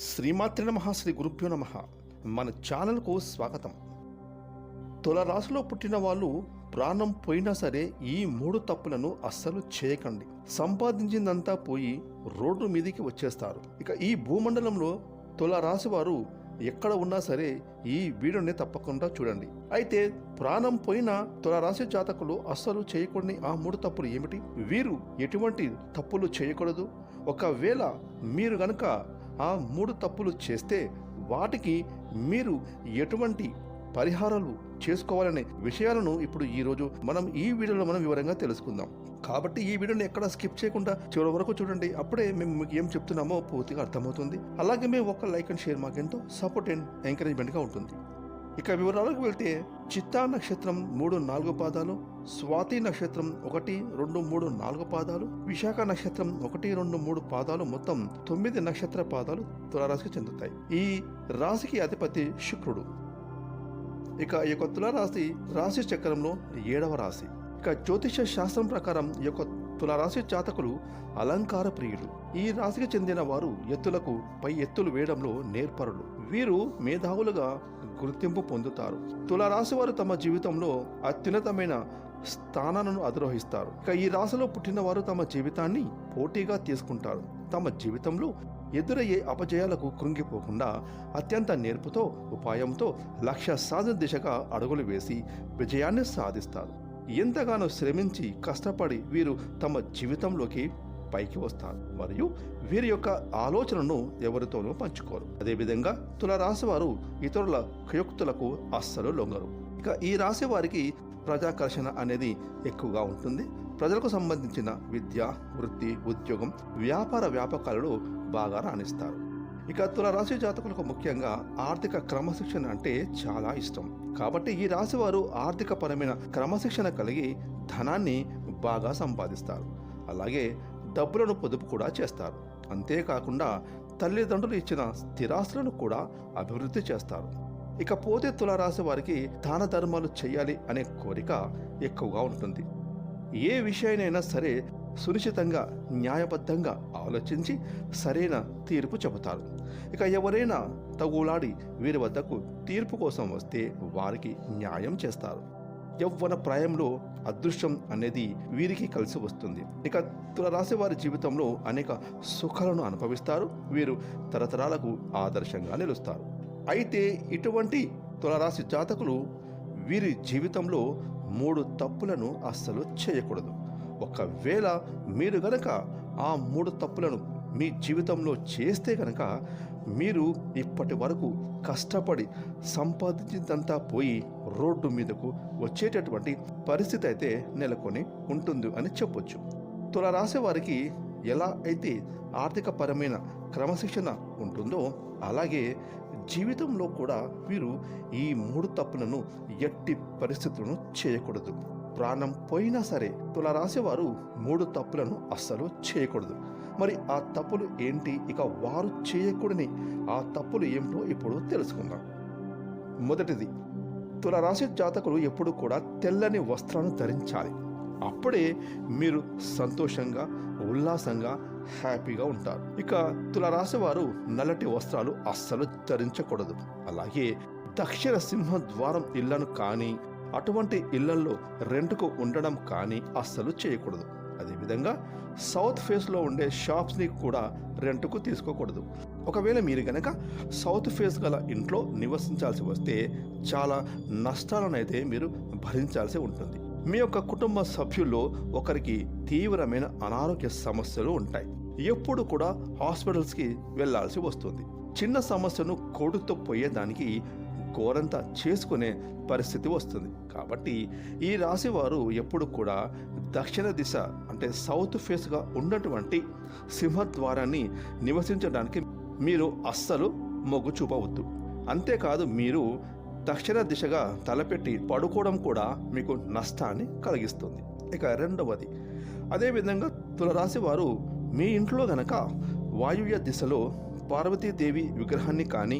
శ్రీమాత్రి నమ శ్రీ గురుభ్యో నమ. మన ఛానల్కు స్వాగతం. తులరాశిలో పుట్టిన వాళ్ళు ప్రాణం పోయినా సరే ఈ మూడు తప్పులను అస్సలు చేయకండి. సంపాదించిందంతా పోయి రోడ్డు మీదికి వచ్చేస్తారు. ఇక ఈ భూమండలంలో తులరాశి వారు ఎక్కడ ఉన్నా సరే ఈ వీడియోని తప్పకుండా చూడండి. అయితే ప్రాణం పోయిన తులరాశి జాతకులు అస్సలు చేయకూడని ఆ మూడు తప్పులు ఏమిటి? వీరు ఎటువంటి తప్పులు చేయకూడదు. ఒకవేళ మీరు గనక ఆ మూడు తప్పులు చేస్తే వాటికి మీరు ఎటువంటి పరిహారాలు చేసుకోవాలనే విషయాలను ఇప్పుడు ఈ రోజు మనం ఈ వీడియోలో మనం వివరంగా తెలుసుకుందాం. కాబట్టి ఈ వీడియోని ఎక్కడ స్కిప్ చేయకుండా చివరి వరకు చూడండి. అప్పుడే మేము మీకు ఏం చెప్తున్నామో పూర్తిగా అర్థమవుతుంది. అలాగే మేము ఒక లైక్ అండ్ షేర్ మాకు ఎంతో సపోర్ట్ అండ్ ఎంకరేజ్మెంట్గా ఉంటుంది. ఇక వివరాలకు వెళ్తే చిత్తా నక్షత్రం మూడు నాలుగు పాదాలు స్వాతి నక్షత్రం ఒకటి రెండు మూడు నాలుగు పాదాలు విశాఖ నక్షత్రం ఒకటి రెండు మూడు పాదాలు మొత్తం తొమ్మిది నక్షత్ర పాదాలు తులారాశికి చెందుతాయి. ఈ రాశికి అధిపతి శుక్రుడు. ఇక ఈ యొక్క తులారాశి రాశి చక్రంలో ఏడవ రాశి. ఇక జ్యోతిష శాస్త్రం ప్రకారం ఈ యొక్క తులారాశి జాతకులు అలంకార ప్రియులు. ఈ రాశికి చెందిన వారు ఎత్తులకు పై ఎత్తులు వేయడంలో నేర్పరులు. వీరు మేధావులుగా గుర్తింపు పొందుతారు. తులారాశి వారు తమ జీవితంలో అత్యున్నతమైన స్థానాలను అధిరోహిస్తారు. ఇక ఈ రాశిలో పుట్టిన వారు తమ జీవితాన్ని పోటీగా తీసుకుంటారు. తమ జీవితంలో ఎదురయ్యే అపజయాలకు కృంగిపోకుండా అత్యంత నేర్పుతో ఉపాయంతో లక్ష్య సాధన దిశగా అడుగులు వేసి విజయాన్ని సాధిస్తారు. ఎంతగానో శ్రమించి కష్టపడి వీరు తమ జీవితంలోకి పైకి వస్తారు మరియు వీరి యొక్క ఆలోచనను ఎవరితోనూ పంచుకోరు. అదేవిధంగా తులరాశి వారు ఇతరుల కుయుక్తులకు అస్సలు లొంగరు. ఇక ఈ రాశి వారికి ప్రజాకర్షణ అనేది ఎక్కువగా ఉంటుంది. ప్రజలకు సంబంధించిన విద్య వృత్తి ఉద్యోగం వ్యాపార వ్యాపకాలలో బాగా రాణిస్తారు. ఇక తులరాశి జాతకులకు ముఖ్యంగా ఆర్థిక క్రమశిక్షణ అంటే చాలా ఇష్టం. కాబట్టి ఈ రాశివారు ఆర్థిక పరమైన క్రమశిక్షణ కలిగి ధనాన్ని బాగా సంపాదిస్తారు. అలాగే డబ్బులను పొదుపు కూడా చేస్తారు. అంతేకాకుండా తల్లిదండ్రులు ఇచ్చిన స్థిరాస్తులను కూడా అభివృద్ధి చేస్తారు. ఇకపోతే తులారాశి వారికి దాన ధర్మాలు చేయాలి అనే కోరిక ఎక్కువగా ఉంటుంది. ఏ విషయానైనా సరే సునిశ్చితంగా న్యాయబద్ధంగా ఆలోచించి సరైన తీర్పు చెబుతారు. ఇక ఎవరైనా తగులాడి వీరి వద్దకు తీర్పు కోసం వస్తే వారికి న్యాయం చేస్తారు. యవ్వన ప్రాయంలో అదృష్టం అనేది వీరికి కలిసి వస్తుంది. ఇక తులరాశి వారి జీవితంలో అనేక సుఖాలను అనుభవిస్తారు. వీరు తరతరాలకు ఆదర్శంగా నిలుస్తారు. అయితే ఇటువంటి తులరాశి జాతకులు వీరి జీవితంలో మూడు తప్పులను అస్సలు చేయకూడదు. ఒకవేళ మీరు గనక ఆ మూడు తప్పులను మీ జీవితంలో చేస్తే కనుక మీరు ఇప్పటి వరకు కష్టపడి సంపాదించిందంతా పోయి రోడ్డు మీదకు వచ్చేటటువంటి పరిస్థితి అయితే నెలకొని ఉంటుంది అని చెప్పొచ్చు. తుల రాసే వారికి ఎలా అయితే ఆర్థిక పరమైన క్రమశిక్షణ ఉంటుందో అలాగే జీవితంలో కూడా వీరు ఈ మూడు తప్పులను ఎట్టి పరిస్థితులను చేయకూడదు. ప్రాణం పోయినా సరే తుల రాసేవారు మూడు తప్పులను అస్సలు చేయకూడదు. మరి ఆ తప్పులు ఏంటి? ఇక వారు చేయకూడని ఆ తప్పులు ఏమిటో ఇప్పుడు తెలుసుకుందాం. మొదటిది తుల రాశి జాతకులు ఎప్పుడు కూడా తెల్లని వస్త్రాలను ధరించాలి. అప్పుడే మీరు సంతోషంగా ఉల్లాసంగా హ్యాపీగా ఉంటారు. ఇక తుల రాసేవారు నల్లటి వస్త్రాలు అస్సలు ధరించకూడదు. అలాగే దక్షిణ సింహ ద్వారం ఇళ్ళను కానీ అటువంటి ఇళ్ళల్లో రెంట్కు ఉండడం కానీ అస్సలు చేయకూడదు. అదేవిధంగా సౌత్ ఫేస్లో ఉండే షాప్స్ని కూడా రెంట్కు తీసుకోకూడదు. ఒకవేళ మీరు గనక సౌత్ ఫేస్ గల ఇంట్లో నివసించాల్సి వస్తే చాలా నష్టాలను అయితే మీరు భరించాల్సి ఉంటుంది. మీ యొక్క కుటుంబ సభ్యుల్లో ఒకరికి తీవ్రమైన అనారోగ్య సమస్యలు ఉంటాయి. ఎప్పుడు కూడా హాస్పిటల్స్కి వెళ్ళాల్సి వస్తుంది. చిన్న సమస్యను కొడుతో పోయేదానికి ఘోరంతా చేసుకునే పరిస్థితి వస్తుంది. కాబట్టి ఈ రాశివారు ఎప్పుడు కూడా దక్షిణ దిశ అంటే సౌత్ ఫేస్గా ఉన్నటువంటి సింహద్వారాన్ని నివసించడానికి మీరు అస్సలు మొగ్గు చూపవద్దు. అంతేకాదు మీరు దక్షిణ దిశగా తలపెట్టి పడుకోవడం కూడా మీకు నష్టాన్ని కలిగిస్తుంది. ఇక రెండవది అదేవిధంగా తులరాశి వారు మీ ఇంట్లో గనక వాయువ్య దిశలో పార్వతీదేవి విగ్రహాన్ని కానీ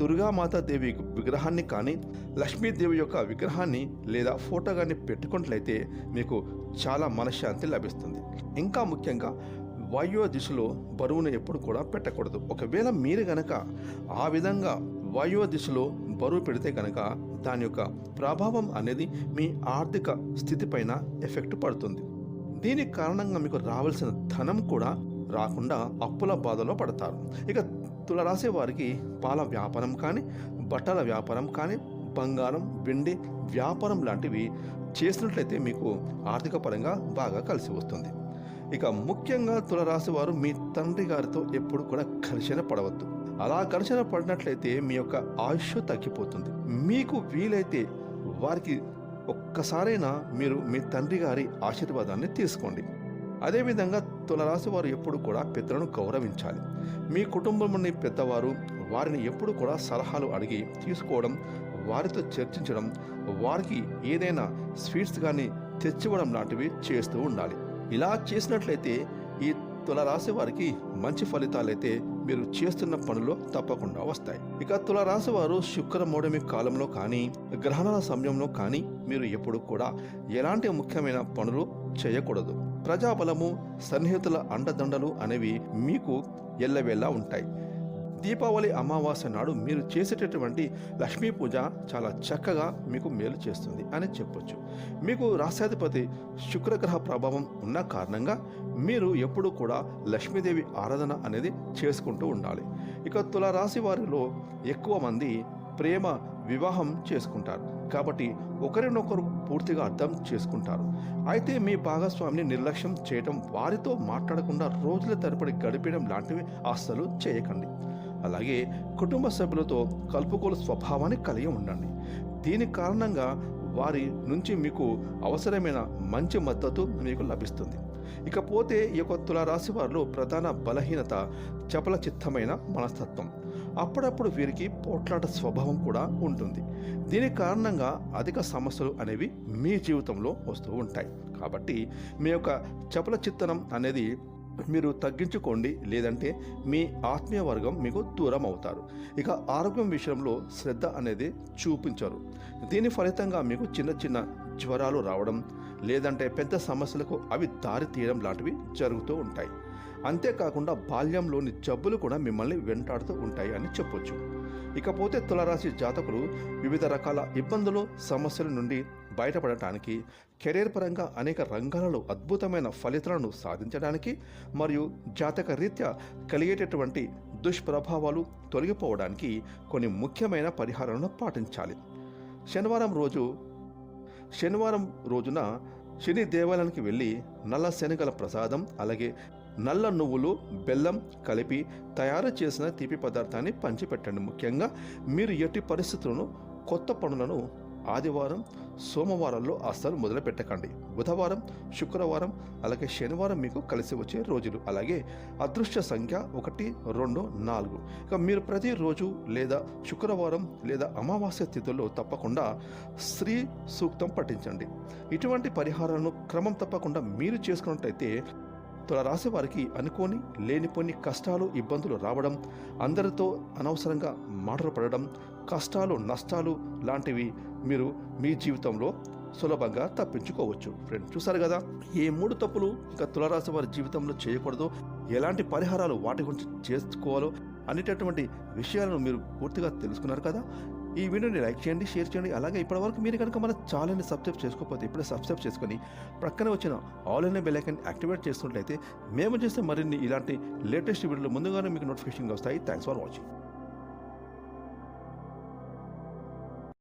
దుర్గామాత దేవి విగ్రహాన్ని కానీ లక్ష్మీదేవి యొక్క విగ్రహాన్ని లేదా ఫోటో కానీ పెట్టుకున్నట్లయితే మీకు చాలా మనశ్శాంతి లభిస్తుంది. ఇంకా ముఖ్యంగా వాయువ్య దిశలో బరువును ఎప్పుడు కూడా పెట్టకూడదు. ఒకవేళ మీరు గనక ఆ విధంగా వాయువ్య దిశలో బరువు పెడితే కనుక దాని యొక్క ప్రభావం అనేది మీ ఆర్థిక స్థితిపైన ఎఫెక్ట్ పడుతుంది. దీని కారణంగా మీకు రావాల్సిన ధనం కూడా రాకుండా అప్పుల బాధలో పడతారు. ఇక తులరాశి వారికి పాల వ్యాపారం కానీ బట్టల వ్యాపారం కానీ బంగారం వెండి వ్యాపారం లాంటివి చేసినట్లయితే మీకు ఆర్థిక పరంగా బాగా కలిసి వస్తుంది. ఇక ముఖ్యంగా తులరాశి వారు మీ తండ్రి గారితో ఎప్పుడు కూడా ఘర్షణ పడవద్దు. అలా ఘర్షణ పడినట్లయితే మీ యొక్క ఆయుష్ తగ్గిపోతుంది. మీకు వీలైతే వారికి ఒక్కసారైనా మీరు మీ తండ్రి గారి ఆశీర్వాదాన్ని తీసుకోండి. అదేవిధంగా తులరాశి వారు ఎప్పుడు కూడా పెద్దలను గౌరవించాలి. మీ కుటుంబంలోని పెద్దవారు వారిని ఎప్పుడు కూడా సలహాలు అడిగి తీసుకోవడం వారితో చర్చించడం వారికి ఏదైనా స్వీట్స్ కానీ తెచ్చివ్వడం లాంటివి చేస్తూ ఉండాలి. ఇలా చేసినట్లయితే ఈ తులరాశి వారికి మంచి ఫలితాలైతే మీరు చేస్తున్న పనులు తప్పకుండా వస్తాయి. ఇక తులరాశి వారు శుక్రమౌడమి కాలంలో కానీ గ్రహణాల సమయంలో కానీ మీరు ఎప్పుడు కూడా ఎలాంటి ముఖ్యమైన పనులు చేయకూడదు. ప్రజాబలము సన్నిహితుల అండదండలు అనేవి మీకు ఎల్లవేళలా ఉంటాయి. దీపావళి అమావాస్య నాడు మీరు చేసేటటువంటి లక్ష్మీ పూజ చాలా చక్కగా మీకు మేలు చేస్తుంది అని చెప్పొచ్చు. మీకు రాష్ట్రాధిపతి శుక్రగ్రహ ప్రభావం ఉన్న కారణంగా మీరు ఎప్పుడూ కూడా లక్ష్మీదేవి ఆరాధన అనేది చేసుకుంటూ ఉండాలి. ఇక తులారాశి వారిలో ఎక్కువ మంది ప్రేమ వివాహం చేసుకుంటారు. కాబట్టి ఒకరినొకరు పూర్తిగా అర్థం చేసుకుంటారు. అయితే మీ భాగస్వామిని నిర్లక్ష్యం చేయటం వారితో మాట్లాడకుండా రోజుల తరబడి గడిపేయడం లాంటివి అస్సలు చేయకండి. అలాగే కుటుంబ సభ్యులతో కలుపుకోలు స్వభావాన్ని కలిగి ఉండండి. దీని కారణంగా వారి నుంచి మీకు అవసరమైన మంచి మద్దతు మీకు లభిస్తుంది. ఇకపోతే ఈ యొక్క తులారాశి వారిలో ప్రధాన బలహీనత చపల చిత్తమైన మనస్తత్వం. అప్పుడప్పుడు వీరికి పోట్లాట స్వభావం కూడా ఉంటుంది. దీని కారణంగా అధిక సమస్యలు అనేవి మీ జీవితంలో వస్తూ ఉంటాయి. కాబట్టి మీ యొక్క చపల చిత్తనం అనేది మీరు తగ్గించుకోండి లేదంటే మీ ఆత్మీయ వర్గం మీకు దూరం అవుతారు. ఇక ఆరోగ్యం విషయంలో శ్రద్ధ అనేది చూపించరు. దీని ఫలితంగా మీకు చిన్న చిన్న జ్వరాలు రావడం లేదంటే పెద్ద సమస్యలకు అవి దారి తీయడం లాంటివి జరుగుతూ ఉంటాయి. అంతేకాకుండా బాల్యంలోని జబ్బులు కూడా మిమ్మల్ని వెంటాడుతూ ఉంటాయి అని చెప్పొచ్చు. ఇకపోతే తులరాశి జాతకులు వివిధ రకాల ఇబ్బందులు సమస్యల నుండి బయటపడటానికి కెరీర్ పరంగా అనేక రంగాలలో అద్భుతమైన ఫలితాలను సాధించడానికి మరియు జాతక రీత్యా కలిగేటటువంటి దుష్ప్రభావాలు తొలగిపోవడానికి కొన్ని ముఖ్యమైన పరిహారాలను పాటించాలి. శనివారం రోజు శనివారం రోజున శని దేవాలయానికి వెళ్ళి నల్ల శనగల ప్రసాదం అలాగే నల్ల నువ్వులు బెల్లం కలిపి తయారు చేసిన తీపి పదార్థాన్ని పంచిపెట్టండి. ముఖ్యంగా మీరు ఎట్టి పరిస్థితులను కొత్త పనులను ఆదివారం సోమవారంలో అస్సలు మొదలు పెట్టకండి బుధవారం శుక్రవారం అలాగే శనివారం మీకు కలిసి వచ్చే రోజులు. అలాగే అదృష్ట సంఖ్య ఒకటి రెండు నాలుగు. ఇక మీరు ప్రతిరోజు లేదా శుక్రవారం లేదా అమావాస్య తిథుల్లో తప్పకుండా స్త్రీ సూక్తం పఠించండి. ఇటువంటి పరిహారాలను క్రమం తప్పకుండా మీరు చేసుకున్నట్టయితే తులరాశి వారికి అనుకోని లేనిపోని కష్టాలు ఇబ్బందులు రావడం అందరితో అనవసరంగా మాటలు పడడం కష్టాలు నష్టాలు లాంటివి మీరు మీ జీవితంలో సులభంగా తప్పించుకోవచ్చు. ఫ్రెండ్ చూసారు కదా? ఏ మూడు తప్పులు ఇంకా తులరాశి వారి జీవితంలో చేయకూడదు. ఎలాంటి పరిహారాలు వాటి గురించి చేసుకోవాలో అనేటటువంటి విషయాలను మీరు పూర్తిగా తెలుసుకున్నారు కదా? ఈ వీడియోని లైక్ చేయండి షేర్ చేయండి. అలాగే ఇప్పటివరకు మీరు కనుక మన ఛానల్ని సబ్స్క్రైబ్ చేసుకోకపోతే ఇప్పుడే సబ్స్క్రైబ్ చేసుకొని ప్రక్కన వచ్చిన ఆల్ ఇన్ బెల్లైకన్ యాక్టివేట్ చేసుకున్నట్లయితే మేము చేస్తే మరిన్ని ఇలాంటి లేటెస్ట్ వీడియోలు ముందుగానే మీకు నోటిఫికేషన్గా వస్తాయి. Thanks for watching